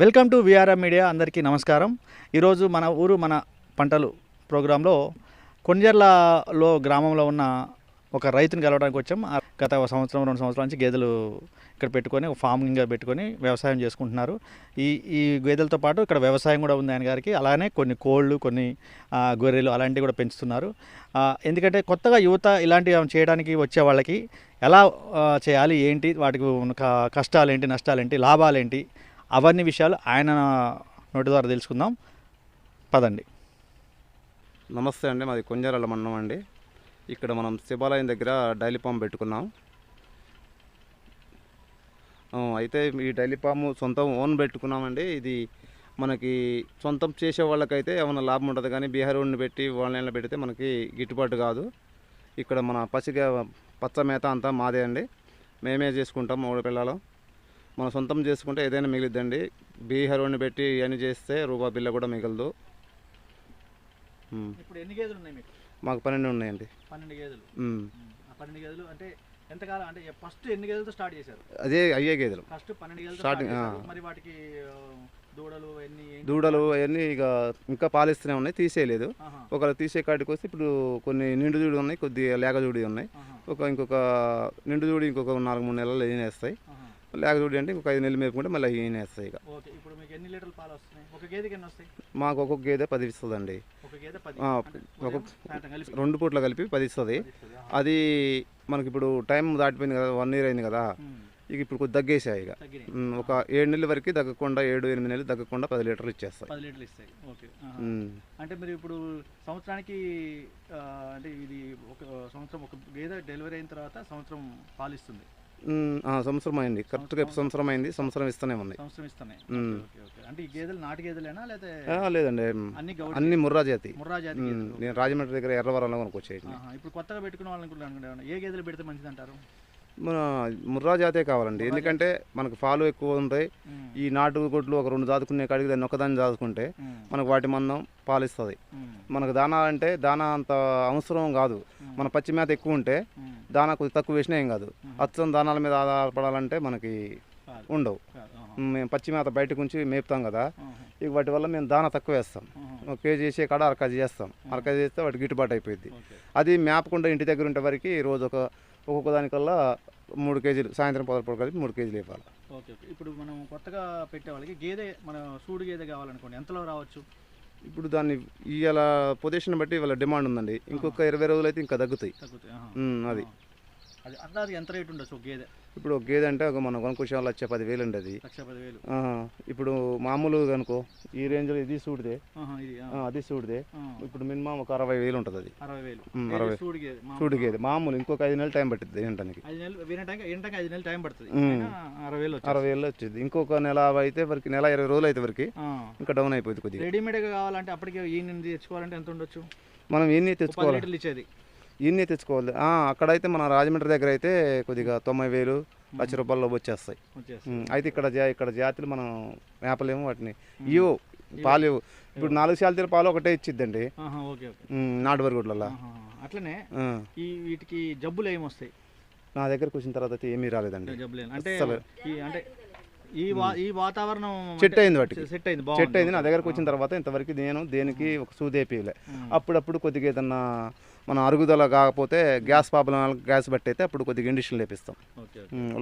Welcome to VRM media అందరికీ నమస్కారం. ఈరోజు మన ఊరు మన పంటలు ప్రోగ్రాంలో కొంజర్లలో గ్రామంలో ఉన్న ఒక రైతుని కలవడానికి వచ్చాం. గత సంవత్సరం రెండు సంవత్సరాల నుంచి గేదెలు ఇక్కడ పెట్టుకొని ఒక ఫార్మింగ్గా పెట్టుకొని వ్యవసాయం చేసుకుంటున్నారు. ఈ ఈ గేదెలతో పాటు ఇక్కడ వ్యవసాయం కూడా ఉంది ఆయన గారికి. అలానే కొన్ని కోళ్ళు కొన్ని గొర్రెలు అలాంటివి కూడా పెంచుతున్నారు. ఎందుకంటే కొత్తగా యువత ఇలాంటివి చేయడానికి వచ్చే వాళ్ళకి ఎలా చేయాలి ఏంటి వాటికి కష్టాలు ఏంటి నష్టాలు ఏంటి లాభాలు ఏంటి అవన్నీ విషయాలు ఆయన నోటి ద్వారా తెలుసుకుందాం. పదండి. నమస్తే అండి మాది కొంజారాల మండలం అండి. ఇక్కడ మనం శివాలయం దగ్గర డైలీపాము పెట్టుకున్నాం. అయితే ఈ డైలీ పాము సొంతం ఓన్ పెట్టుకున్నామండి. ఇది మనకి సొంతం చేసే వాళ్ళకైతే ఏమైనా లాభం ఉంటుంది కానీ బీహార్ వాడిని పెట్టి వాళ్ళని పెడితే మనకి గిట్టుబాటు కాదు. ఇక్కడ మన పసిగా పచ్చ మేత అంతా మాదే అండి. మేమే చేసుకుంటాం మూడు పిల్లలు. మన సొంతం చేసుకుంటే ఏదైనా మిగిలిద్దండి. బీహార్ వాడిని పెట్టి ఇవన్నీ చేస్తే రూపాయి బిల్ల కూడా మిగలదు. ఉమ్. ఇప్పుడు ఎన్ని గేదెలు ఉన్నాయి మీకు? మాకు పన్నెండు ఉన్నాయండి. పన్నెండు గేదెలు. పన్నెండు అంటే ఎంతకాలం అంటే ఫస్ట్ ఎన్ని గేదెలతో స్టార్ట్ చేశారు? అదే అయ్యే గేదెలు. ఫస్ట్ పన్నెండు గేదెలతో Starting, స్టార్ట్ చేశారు. ఆ. మరి వాటికి ఆ, దూడలు అవన్నీ ఇక ఇంకా పాలిస్తూనే ఉన్నాయి తీసేయలేదు. ఒకవేళ తీసే కాడికి వస్తే ఇప్పుడు కొన్ని నిండు దూడి ఉన్నాయి కొద్దిగా లేక దూడి ఉన్నాయి ఒక ఇంకొక నిండు దూడి ఇంకొక నాలుగు మూడు నెలలు ఆహా. లేక అంటే ఇంకొక ఐదు నెలలు మేపుకుంటే మళ్ళీ ఈనేస్తాయి ఇక. ఓకే ఇప్పుడు మీకు ఎన్ని లీటర్ల పాలు వస్తున్నాయి? ఒక గేదెకి ఎన్ని వస్తాయి? మాకు ఒక్కొక్క గేదె పది ఇస్తుందండి. ఒక గేదె పది. ఆ, అంటే ఒక- ఉదయం, సాయంత్రం కలిపి రెండు పూట్ల కలిపి పది ఇస్తుంది. ఇస్తుంది. అది మనకి ఇప్పుడు టైం దాటిపోయింది కదా వన్ ఇయర్ అయింది కదా ఇక ఇప్పుడు కొద్ది తగ్గేసాయి ఇక. ఒక ఏడు నెలల వరకు తగ్గకుండా ఏడు ఎనిమిది నెలలు తగ్గకుండా పది లీటర్లు ఇచ్చేస్తాయి. పది లీటర్లు ఇస్తాయి. ఓకే. అంటే మీరు ఇప్పుడు సంవత్సరానికి అంటే ఇది ఒక సంవత్సరం ఒక గేదె డెలివరీ అయిన తర్వాత సంవత్సరం పాలిస్తుంది సంవత్సరం అయింది. కరెక్ట్గా సంవత్సరం అయింది. సంవత్సరం ఇస్తూనే ఉంది. సంవత్సరం ఇస్తున్నాయి మ్మ్. ఓకే ఓకే అంటే ఈ గేదెలు నాటు గేదెలేనా లేకపోతే ఆ, లేదండి. అన్ని గౌడ అన్ని ముర్రా జాతి. ముర్రా జాతి ఉమ్, గేదెలు. నేను రాజమండ్రి దగ్గర ఎర్రవరంలో కొనుక్కొచ్చేది. ఆహా, ఇప్పుడు కొత్తగా పెట్టుకున్న వాళ్ళని కూడా అనుకుంటే ఏ గేదెలు పెడితే మంచిది అంటారు మన ముర్రా జాతే కావాలండి. ఎందుకంటే మనకు పాలు ఎక్కువ ఉంటాయి. ఈ నాటు గొడ్లు ఒక రెండు దాదుకునే కాడికి దాన్ని ఒకదాన్ని దాదుకుంటే. మనకు వాటి మందం పాలిస్తుంది. మ్మ్. మనకు దానా అంటే దానా అంత అవసరం కాదు. మన పచ్చి మేత ఎక్కువ ఉంటే. దానా కొద్ది తక్కువ వేసినా ఏం కాదు. అచ్చం దానాల మీద ఆధారపడాలంటే మనకి. ఉండవు. మేము పచ్చి మేత బయటకు ఉంచి మేపుతాం కదా. ఇక వాటి వల్ల మేము దానా తక్కువ వేస్తాం. ఒక కేజీ వేసే కాడ అర కేజీ చేస్తాం అర కేజీ చేస్తే వాటికి గిట్టుబాటు అయిపోయింది అది మేపకుండా ఇంటి దగ్గర ఉంటే వరకు రోజు ఒక ఒక్కొక్క దానికల్లా మూడు కేజీలు సాయంత్రం పదకొండు కలిపి మూడు కేజీలు ఇవ్వాలి. ఓకే. ఇప్పుడు మనం కొత్తగా పెట్టే వాళ్ళకి గేదె మన సూడు గేదె కావాలనుకోండి ఎంతలో రావచ్చు? ఇప్పుడు దాన్ని ఇవాళ పొజిషన్ బట్టి ఇవాళ డిమాండ్ ఉందండి. ఇంకొక ఇరవై రోజులు అయితే ఇంకా తగ్గుతాయి. అది. అది అందాది ఎంత రేట్ ఉండొచ్చు ఒక గేదె? ఇప్పుడు ఒక గేదె అంటే ఒక మన కొనుక్కోసే వాళ్ళు వచ్చే పదివేలు అండి అది లక్ష పదివేలు. ఇప్పుడు మామూలు అనుకో ఈ రేంజ్లో ఇది సూడితే ఆహా, ఇది. ఆ, అది సూడితే ఆ. ఇప్పుడు మినిమం ఒక అరవై వేలు ఉంటుంది అది అరవై వేలు. అరవై. సూడు గేదె మామూలు. ఇంకొక ఐదు నెలలు టైం పట్టింది తినడానికి ఐదు నెలలు వినటానికి ఐదు నెలలు టైం పడుతుంది. అరవై వేలు. అరవై వేలు వచ్చింది. ఇంకొక నెల అయితే వరకు నెల ఇరవై రోజులు అయితే వరకు. ఇంకా డౌన్ అయిపోయింది కొద్దిగా. రెడీమేడ్గా కావాలంటే అప్పటికే ఈ తెచ్చుకోవాలంటే ఎంత ఉండొచ్చు? మనం ఎన్ని తెచ్చుకోవాలి? ఇచ్చేది. ఇన్ని తెచ్చుకోవాలి. అక్కడైతే మన రాజమండ్రి దగ్గర అయితే కొద్దిగా తొంభై వేలు లక్ష రూపాయల్లో వచ్చేస్తాయి. అయితే ఇక్కడ ఇక్కడ జాతులు మనం మేపలేము వాటిని. ఇవ్వు పాలు ఇవ్వు ఇప్పుడు నాలుగు శాలతీల పాలు ఒకటే ఇచ్చిద్దండి. నాటు ఆహా. అట్లనే ఈ వీటికి జబ్బులు ఏమి వస్తాయి? నా దగ్గరకు వచ్చిన తర్వాత అయితే ఏమీ రాలేదండి? అంటే. ఈ అంటే ఈ వా ఈ వాతావరణం చెట్టు అయింది వాటికి. సెట్ అయింది బాగుంది. అయింది. నా దగ్గరకు వచ్చిన తర్వాత ఇంతవరకు నేను దేనికి ఒక సూదేపిలే. అప్పుడప్పుడు కొద్దిగా ఏదన్నా మన అరుగుదల కాకపోతే గ్యాస్ ప్రాబ్లం గ్యాస్ బట్టి అయితే అప్పుడు కొద్దిగా ఇండిషన్ లేపిస్తాం.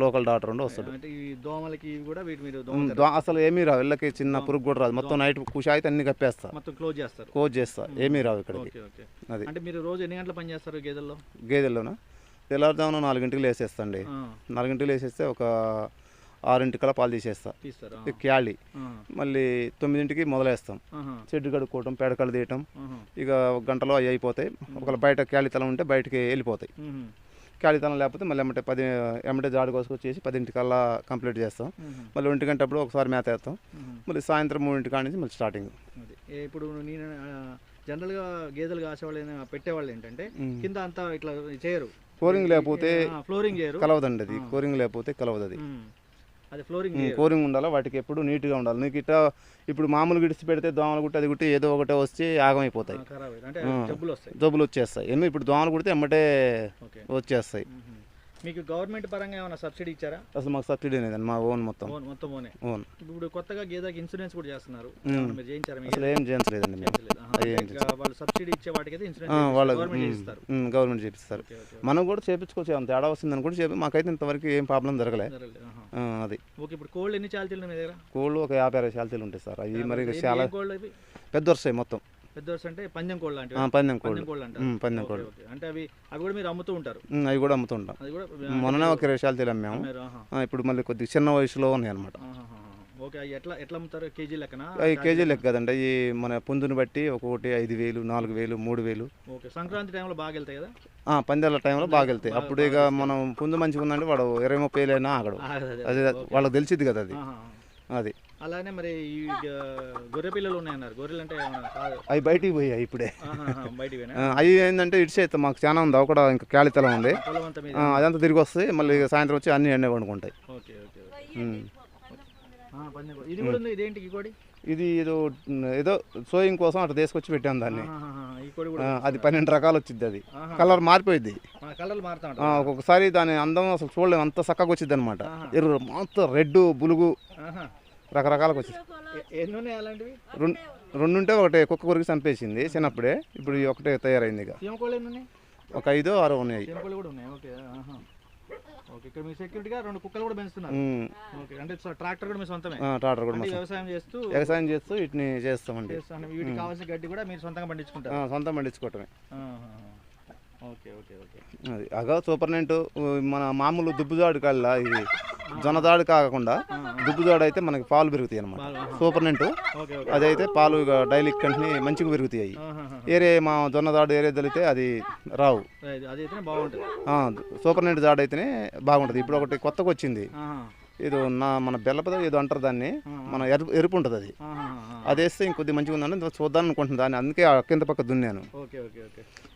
లోకల్ డాక్టర్ ఉండి వస్తాడు. అసలు ఏమీ రావు. ఇళ్ళకి చిన్న పురుగు కూడా రాదు. మొత్తం నైట్ కుష అయితే అన్ని కప్పేస్తా. మొత్తం క్లోజ్ చేస్తారు. కోచ్ చేస్తా. ఏమీ రావు ఓకే అది. అంటే మీరు రోజు ఎన్ని గంటలు పని చేస్తారు గేదెల్లో? గేదెల్లోన? తెల్లారుదామున నాలుగింటికి లేసేస్తండి నాలుగింటికి లేసేస్తే ఒక ఆరింటికల్లా పాలు తీసేస్తా. క్యాళీ మళ్ళీ తొమ్మిదింటికి మొదలేస్తాం. చెడ్డు కడుక్కోవటం పేడకలు తీయటం. ఇక ఒక గంటలో అవి అయిపోతాయి. ఒకవేళ బయట క్యాళీతలం ఉంటే బయటకి వెళ్ళిపోతాయి. ఖాళీతనం లేకపోతే మళ్ళీ ఎమ్మటే పది ఎమ్మటే జాడు కోసుకొచ్చేసి పదింటికల్లా కంప్లీట్ చేస్తాం. మళ్ళీ ఒంటి గంట అప్పుడు ఒకసారి మేత వేస్తాం. మళ్ళీ సాయంత్రం మూడింటి కాడి నుంచి మళ్ళీ స్టార్టింగ్. ఇప్పుడు నేను జనరల్గా గేదెలు కాసేవాళ్ళు పెట్టేవాళ్ళు ఏంటంటే కింద అంతా ఇట్లా చేయరు. కోరింగ్ లేకపోతే ఫ్లోరింగ్ కలవదండి అది. కోరింగ్ లేకపోతే కలవదు. అది. ఫ్లోరింగ్ ఉండాలి? వాటికి ఎప్పుడు నీట్గా ఉండాలి. నీకు ఇట్లా ఇప్పుడు మామూలు గిడిచి పెడితే దోమలు కుట్టి అది కుట్టి ఏదో ఒకటే వచ్చి ఆగమైపోతాయి. జబ్బులు వచ్చేస్తాయి. ఎన్నో ఇప్పుడు దోమలు కుడితే ఎమ్మటే వచ్చేస్తాయి. మీకు గవర్నమెంట్ పరంగా ఏమైనా సబ్సిడీ ఇచ్చారా? అసలు మాకు సబ్సిడీ లేదండి మా ఓన్ మొత్తం. ఓన్ మొత్తం ఓనే ఓన్ ఇప్పుడు కొత్తగా గేదెకి ఇన్సూరెన్స్ కూడా చేస్తున్నారు. మ్మ్. ఏమన్నా మీరు చేయించారా అసలు ఏం చేయలేదండి మేము. చేయించలేదు. ఆహా. అయ్యేం అంటే ఇక వాళ్ళు సబ్సిడీ ఇచ్చే వాటికైతే ఆ, ఇన్సూరెన్స్ వాళ్ళకి గవర్నమెంట్ చేపిస్తారు. ఓకే ఓకే మనం కూడా చేపించుకోవచ్చు అంత తేడా వస్తుందని కూడా చెప్పి మాకైతే ఇంతవరకు ఏం ప్రాబ్లం జరగలే. అది. ఓకే ఇప్పుడు కోల్డ్ ఎన్ని చాల్తీలు మీ దగ్గర? కోళ్ళు ఒక యాభై అరవై శాలతీలు ఉంటాయి సార్. అవి మరి చాలా కోళ్ళు పెద్ద వస్తాయి మొత్తం. పెద్ద వరుస అంటే పందెం కోళ్ళు లాంటివి. ఆ, పందెం కోళ్ళు. పందెం కోళ్ళు పందెం. అంటే అవి అవి కూడా మీరు అమ్ముతూ ఉంటారు? అవి కూడా కూడా మొన్ననే ఒక ఇరవై అమ్మాము ఆహా. ఆ, ఇప్పుడు మళ్ళీ కొద్దిగా చిన్న వయసులో ఉన్నాయి అనమాట ఎట్లా ఎట్లా అమ్ముతారు? కేజీ లెక్కన? అవి కేజీ లెక్క కదండి. అవి మన పుంజుని బట్టి ఒక్కొక్కటి ఐదు వేలు నాలుగు వేలు మూడు వేలు. ఓకే సంక్రాంతి టైంలో బాగా వెళ్తాయి కదా? ఆ, పందాల టైంలో బాగా వెళ్తాయి. అప్పుడు ఇక మనం పుంజు మంచిగా ఉందంటే వాడు ఇరవై ముప్పై వేలైనా ఆగడు. అదే, వాళ్ళకి తెలిసిద్ది కదా అది. అది. అలానే మరి ఈ గొర్రె పిల్లలు ఉన్నాయన్నారు. గొర్రెలు అంటే అవి బయటికి పోయాయి ఇప్పుడే. అవి ఏంటంటే ఇటు అయితే మాకు చాలా ఉంది. అవి కూడా ఇంకా క్యాలితలం ఉంది. అదంతా తిరిగి వస్తాయి మళ్ళీ సాయంత్రం వచ్చి అన్ని ఎండే వండుకుంటాయి. ఇది ఏదో ఏదో సోయింగ్ కోసం అట్లా తీసుకొచ్చి పెట్టాను దాన్ని. అది పన్నెండు రకాలు వచ్చింది అది. కలర్ మారిపోయింది ఒక్కొక్కసారి దాని అందం అసలు చూడలేము అంత చక్కగా వచ్చింది అనమాట. ఎర్ర మొత్తం రెడ్ బులుగు. రకరకాలకు వచ్చింది ఎ- ఎన్ని ఉన్నాయి అలాంటివి? రెండు ఉంటే ఒకటే కుక్క కొరికి చంపేసింది చిన్నప్పుడే ఇప్పుడు ఒకటే తయారైంది ఇక. ఒక ఐదో ఆరో ఉన్నాయి. సీమ కోళ్ళు కూడా ఉన్నాయి ఓకే ఆహా. ఓకే ఇక్కడ మీ సెక్యూరిటీగా రెండు కుక్కలు కూడా పెంచుతున్నారు. ఓకే అంటే ట్రాక్టర్ కూడా మీ సొంతమే? ట్రాక్టర్ కూడా వ్యవసాయం చేస్తూ వ్యవసాయం చేస్తూ వీటిని చేస్తామండి. వీటికి కావాల్సిన గడ్డి కూడా మీరు సొంతంగా పండించుకుంటారు. సొంతం పండించుకోవటమే. అది అగా సూపర్ నెంట్ మన మామూలు దుబ్బుజాడు కల్లా ఇది జొన్నదాడు కాకుండా దుబ్బుజాడు అయితే మనకి పాలు పెరుగుతాయి అనమాట పాలు, ఆహా. సూపర్ నెంట్ ఓకే ఓకే. అదైతే పాలు ఇక డైలీ కంటిన్యూ మంచిగా పెరుగుతాయి. ఏరే మా జొన్నదాడు ఏరే తెలితే అది రావు. అది అది అయితేనే బాగుంటుంది. ఆ, సూపర్ నెంట్ జాడు అయితేనే బాగుంటుంది. ఇప్పుడు ఒకటి కొత్తగా వచ్చింది. ఏదో నా మన బెల్లపద ఏదో అంటారు దాన్ని. మన ఎరుపు ఎరుపు ఉంటుంది అది. అది వేస్తే ఇంకొద్ది మంచిగా ఉందని చూద్దాం అనుకుంటున్నాను. దాన్ని అందుకే కింద పక్క దున్నాను.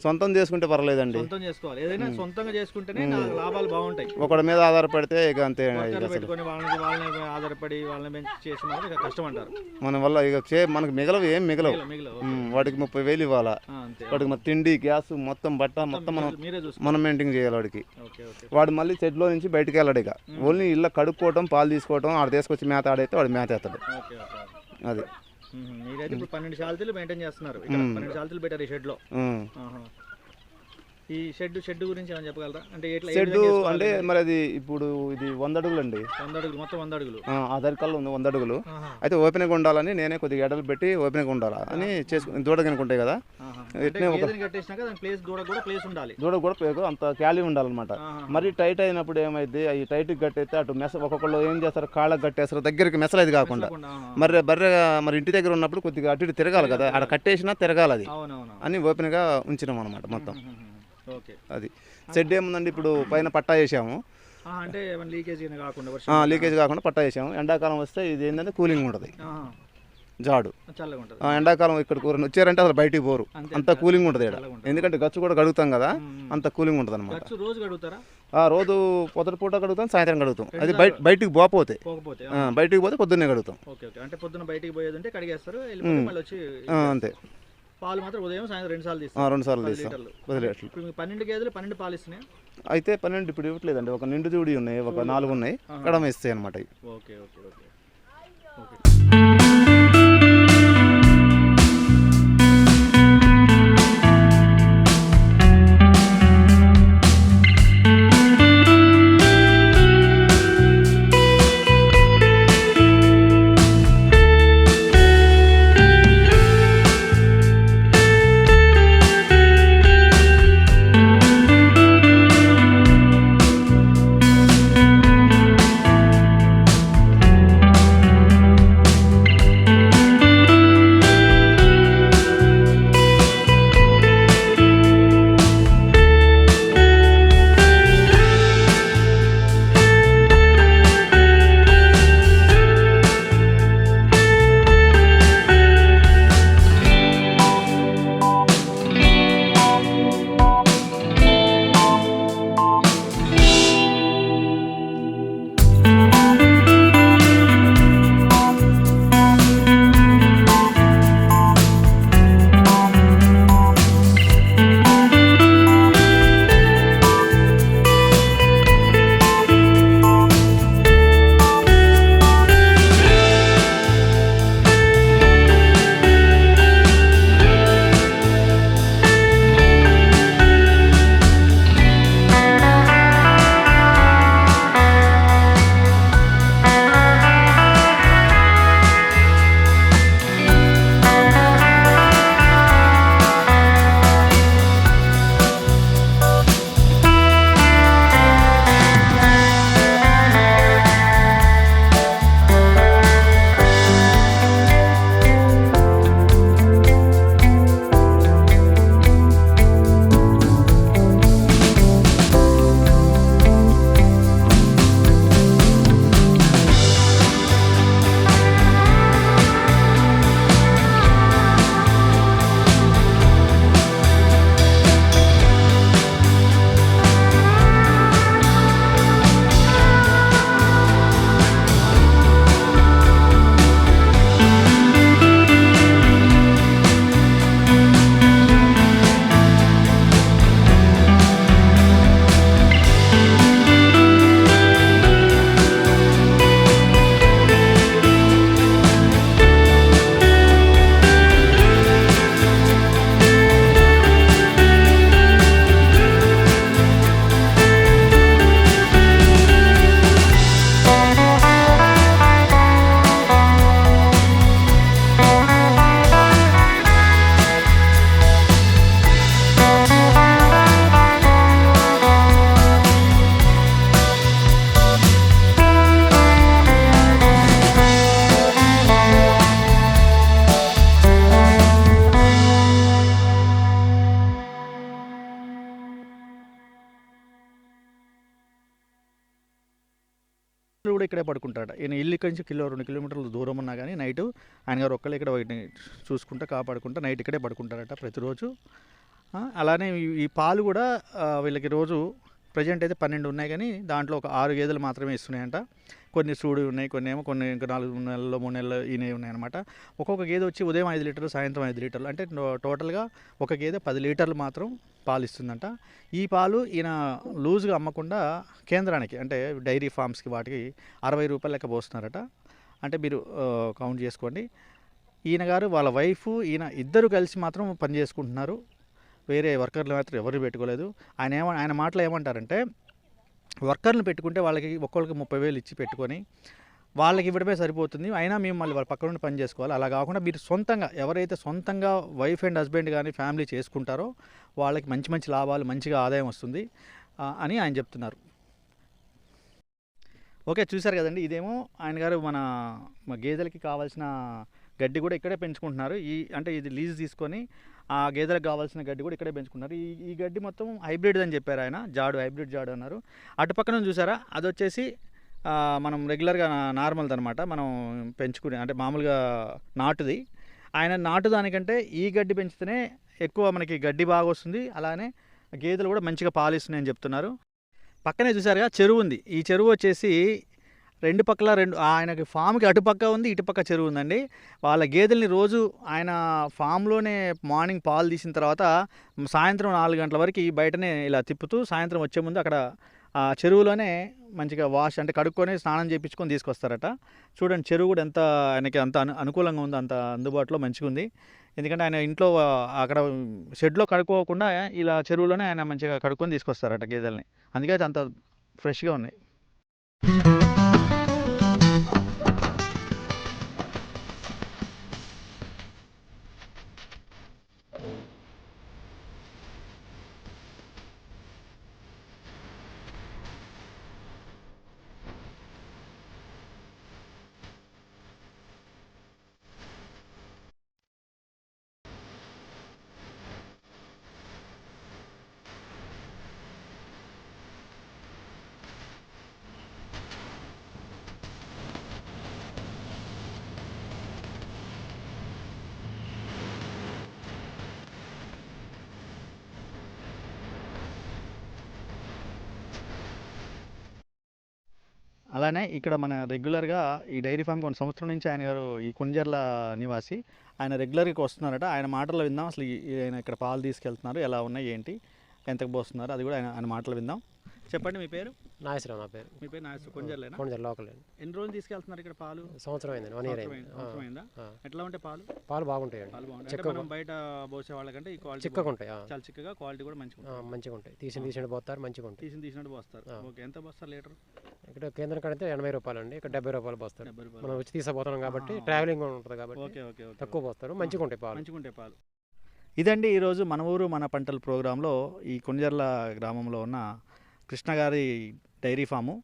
సొంతం చేసుకుంటే పర్లేదండి. ఒకడి మీద ఆధారపడితే ఇక అంతే ఆధారపడి మన వల్ల ఇక చే మనకు మిగలవు ఏం మిగలవు. వాడికి ముప్పై వేలు ఇవ్వాలా? వాడికి తిండి గ్యాస్ మొత్తం బట్ట మొత్తం మనం మనం మెయింటైన్ చేయాలి వాడికి. వాడు మళ్ళీ చెట్లో నుంచి బయటికి వెళ్ళాడు ఇక. ఓన్లీ ఇళ్ళ కడుక్కోవటం పాలు తీసుకోవటం ఆడ తీసుకొచ్చి మేత ఆడైతే వాడు మేత ఓకే. అది. మీరైతే ఇప్పుడు పన్నెండు శాలతీలు మెయింటైన్ చేస్తున్నారు. ఇక్కడ పన్నెండు శాలతీలు పెట్టారు ఈ షెడ్లో. ఉమ్. ఈ షెడ్ షెడ్ గురించి ఏమైనా చెప్పగలరా? అంటే ఎట్లా షెడ్? అంటే మరి అది ఇప్పుడు ఇది వంద అడుగులు అండి వంద అడుగులు మొత్తం వంద అడుగులు. ఆధార్ కల్లా ఉంది వంద అడుగులు. అయితే ఓపెన్గా ఉండాలని నేనే కొద్దిగా ఎడలు పెట్టి ఓపెన్గా ఉండాలా అని చేసుకుని దూడ కనుకుంటాయి కదా. ఎట్నే ఒక- గేదెని కట్టేసినాక దాని ప్లేస్ దూడ కూడా ప్లేస్ ఉండాలి. దూడ కూడా అంత ఖాళీ ఉండాలన్నమాట. మరి టైట్ అయినప్పుడు ఏమైంది అవి టైట్కి కట్టయితే అటు మెస ఒక్కొక్కళ్ళు ఏం చేస్తారు? కాళ్ళకి కట్టేస్తారు దగ్గరికి మెసలేదు కాకుండా. మరి బర్రె మరి ఇంటి దగ్గర ఉన్నప్పుడు కొద్దిగా అటు ఇటు తిరగాలి కదా. అక్కడ కట్టేసినా తిరగాలి అది. అని ఓపెన్గా ఉంచినాం అనమాట మొత్తం అది. షెడ్ ఏముందండి? ఇప్పుడు పైన పట్టా అంటే ఏమైనా లీకేజ్ కాకుండా లీకేజ్ పట్టా వేసాము. ఎండాకాలం వస్తే ఇది ఏంటంటే కూలింగ్ ఉంటుంది. జాడు. ఎండాకాలం ఇక్కడ కూర వచ్చారంటే అసలు బయటికి పోరు. అంతే కూలింగ్ ఉంటుంది ఇక్కడ. ఎందుకంటే గచ్చు కూడా కడుగుతాం కదా. అంత కూలింగ్ ఉంటుంది అనమాట రోజు కడుగుతారా? ఆ రోజు పొద్దుట పూట కడుగుతాం సాయంత్రం కడుగుతాం. అది బయట బయటికి పోతే పోకపోతే బయటికి పోతే పొద్దున్నే కడుగుతాం. అంతే. పాలు మాత్రం ఉదయం సాయంత్రం రెండు సార్లు ఆ, తీస్తారు రెండు సార్లు తీస్తాం. లీటర్లు. పది లీటర్లు. ఇప్పుడు మీకు పన్నెండు గేదెలు పన్నెండు పాలు ఇస్తున్నాయి? అయితే పన్నెండు ఇప్పుడు ఇవ్వట్లేదండి. ఒక నిండు జూడి ఉన్నాయి ఒక నాలుగు ఉన్నాయి. కడమ ఇస్తాయి అనమాట ఓకే ఓకే ఓకే. కూడా ఇక్కడే పడుకుంటాడు ఈయన ఇల్లు ఇక్కడి నుంచి కిలో రెండు కిలోమీటర్ల దూరం ఉన్నా కానీ నైట్ ఆయన గారు ఒక్కళ్ళు ఇక్కడ వీటిని చూసుకుంటూ కాపాడుకుంటూ నైట్ ఇక్కడే పడుకుంటారట ప్రతిరోజు. అలానే ఈ- పాలు కూడా వీళ్ళకి రోజు ప్రజెంట్ అయితే పన్నెండు ఉన్నాయి కానీ దాంట్లో ఒక ఆరు గేదెలు మాత్రమే ఇస్తున్నాయంట. కొన్ని సూడి ఉన్నాయి కొన్ని ఏమో కొన్ని ఇంకా నాలుగు నెలల్లో మూడు నెలలు ఈయన ఉన్నాయన్నమాట. ఒక్కొక్క గేదె వచ్చి ఉదయం ఐదు లీటర్లు సాయంత్రం ఐదు లీటర్లు. అంటే టో- టోటల్గా ఒక గేదె పది లీటర్లు మాత్రం పాలు ఇస్తుందంట. ఈ పాలు ఈయన లూజ్గా అమ్మకుండా కేంద్రానికి అంటే డైరీ ఫార్మ్స్కి వాటికి అరవై రూపాయలు లెక్క పోస్తున్నారట. అంటే మీరు కౌంట్ చేసుకోండి. ఈయన గారు వాళ్ళ వైఫ్ ఈయన ఇద్దరు కలిసి మాత్రం పని చేసుకుంటున్నారు. వేరే వర్కర్లు మాత్రం ఎవరు పెట్టుకోలేదు. ఆయన ఏమ ఆయన మాటలు ఏమంటారంటే వర్కర్లు పెట్టుకుంటే వాళ్ళకి ఒక్కొక్కరికి ముప్పై వేలు ఇచ్చి పెట్టుకొని వాళ్ళకి ఇవ్వడమే సరిపోతుంది. అయినా మేము మళ్ళీ వాళ్ళ పక్కనుండి పని చేసుకోవాలి. అలా కాకుండా మీరు సొంతంగా ఎవరైతే సొంతంగా వైఫ్ అండ్ హస్బెండ్ కానీ ఫ్యామిలీ చేసుకుంటారో వాళ్ళకి మంచి మంచి లాభాలు మంచిగా ఆదాయం వస్తుంది అని ఆయన చెప్తున్నారు. ఓకే చూశారు కదండి. ఇదేమో ఆయన గారు మన గేదెలకి కావాల్సిన గడ్డి కూడా ఇక్కడే పెంచుకుంటున్నారు. ఈ అంటే ఇది లీజ్ తీసుకొని ఆ గేదెలకు కావాల్సిన గడ్డి కూడా ఇక్కడే పెంచుకున్నారు. ఈ ఈ గడ్డి మొత్తం హైబ్రిడ్ అని చెప్పారు ఆయన. జాడు హైబ్రిడ్ జాడు అన్నారు. అటు పక్కన చూసారా? అది వచ్చేసి మనం రెగ్యులర్గా నార్మల్ది అనమాట మనం పెంచుకునే అంటే మామూలుగా నాటుది. ఆయన నాటు దానికంటే ఈ గడ్డి పెంచితేనే ఎక్కువ మనకి గడ్డి బాగా వస్తుంది. అలానే గేదెలు కూడా మంచిగా పాలిస్తున్నాయని చెప్తున్నారు. పక్కనే చూసారుగా చెరువు ఉంది. ఈ చెరువు వచ్చేసి రెండు పక్కల రెండు ఆయనకి ఫామ్కి అటుపక్క ఉంది ఇటుపక్క చెరువు ఉందండి. వాళ్ళ గేదెల్ని రోజు ఆయన ఫామ్లోనే మార్నింగ్ పాలు తీసిన తర్వాత సాయంత్రం నాలుగు గంటల వరకు బయటనే ఇలా తిప్పుతూ సాయంత్రం వచ్చే ముందు అక్కడ ఆ చెరువులోనే మంచిగా వాష్ అంటే కడుక్కొని స్నానం చేయించుకొని తీసుకొస్తారట. చూడండి చెరువు కూడా ఎంత ఆయనకి అంత అను అనుకూలంగా ఉంది అంత అందుబాటులో మంచిగా ఉంది. ఎందుకంటే ఆయన ఇంట్లో అక్కడ షెడ్లో కడుక్కోకుండా ఇలా చెరువులోనే ఆయన మంచిగా కడుక్కొని తీసుకొస్తారట గేదెల్ని. అందుకే అంత ఫ్రెష్గా ఉన్నాయి. అలానే ఇక్కడ మన రెగ్యులర్గా ఈ డైరీ ఫామ్ కొన్ని సంవత్సరం నుంచి ఆయన గారు ఈ కుంజర్ల నివాసి. ఆయన రెగ్యులర్గా వస్తున్నారట. ఆయన మాటలు విందాం. అసలు ఆయన ఇక్కడ పాలు తీసుకెళ్తున్నారు. ఎలా ఉన్నాయి ఏంటి ఎంతకు పోస్తున్నారు అది కూడా ఆయన ఆయన మాటలు విందాం. చెప్పండి మీ పేరు? నాగేశ్వరం నా పేరు. మీ పేరు నాగేశ్వర కొంజర్లేనా? కొంచెం లోకల్ ఎన్ని రోజులు తీసుకెళ్తున్నారు ఇక్కడ పాలు? సంవత్సరం అయిందండి వన్ ఇయర్ అయింది. అయింది- అయిందా. ఎట్లా ఉంటాయి పాలు? పాలు బాగుంటాయండి. పాలు బాగుంటాయి. మనం బయట పోసే వాళ్ళకంటే ఈ క్వాలిటీ చిక్కగా ఉంటాయి. చాలా చిక్కగా క్వాలిటీ కూడా మంచిగా మంచిగా ఉంటాయి. తీసి తీసి పోతారు మంచిగా ఉంటాయి. తీసి తీసినట్టు పోస్తారు. ఓకే ఎంత పోస్తారు లీటర్? ఇక్కడ కేంద్రం కడితే ఎనభై రూపాయలు అండి ఇక్కడ డెబ్బై రూపాయలు పోస్తారు. మనం వచ్చి తీసుకుపోతున్నాం కాబట్టి. ట్రావెలింగ్ ఉంటుంది కాబట్టి ఓకే ఓకే ఓకే తక్కువ పోస్తారు. మంచిగా ఉంటాయి పాలు. మంచిగా ఉంటాయి పాలు. ఇదండి ఈరోజు మన ఊరు మన పంటల ప్రోగ్రాంలో ఈ కొంజర్ల గ్రామంలో ఉన్న కృష్ణ గారి డైరీ ఫాము.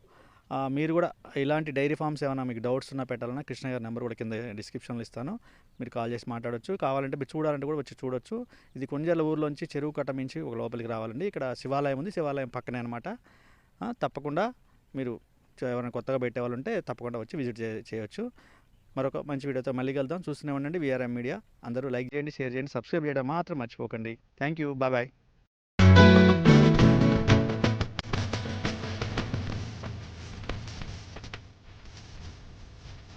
మీరు కూడా ఇలాంటి డైరీ ఫామ్స్ ఏమైనా మీకు డౌట్స్ ఉన్నా పెట్టాలన్నా కృష్ణ గారి నెంబర్ కూడా కింద డిస్క్రిప్షన్లో ఇస్తాను. మీరు కాల్ చేసి మాట్లాడొచ్చు. కావాలంటే మీరు చూడాలంటే కూడా వచ్చి చూడొచ్చు. ఇది కొంజల ఊర్లోంచి చెరువు కట్ట మించి ఒక లోపలికి రావాలండి. ఇక్కడ శివాలయం ఉంది. శివాలయం పక్కనే అనమాట తప్పకుండా మీరు ఎవరైనా కొత్తగా పెట్టే వాళ్ళు ఉంటే తప్పకుండా వచ్చి విజిట్ చేయొచ్చు. మరొక మంచి వీడియోతో మళ్ళీ కలుద్దాం. చూస్తూనే ఉండండి. VRM media. అందరూ లైక్ చేయండి షేర్ చేయండి సబ్స్క్రైబ్ చేయడం మాత్రం మర్చిపోకండి. Thank you. బాయ్.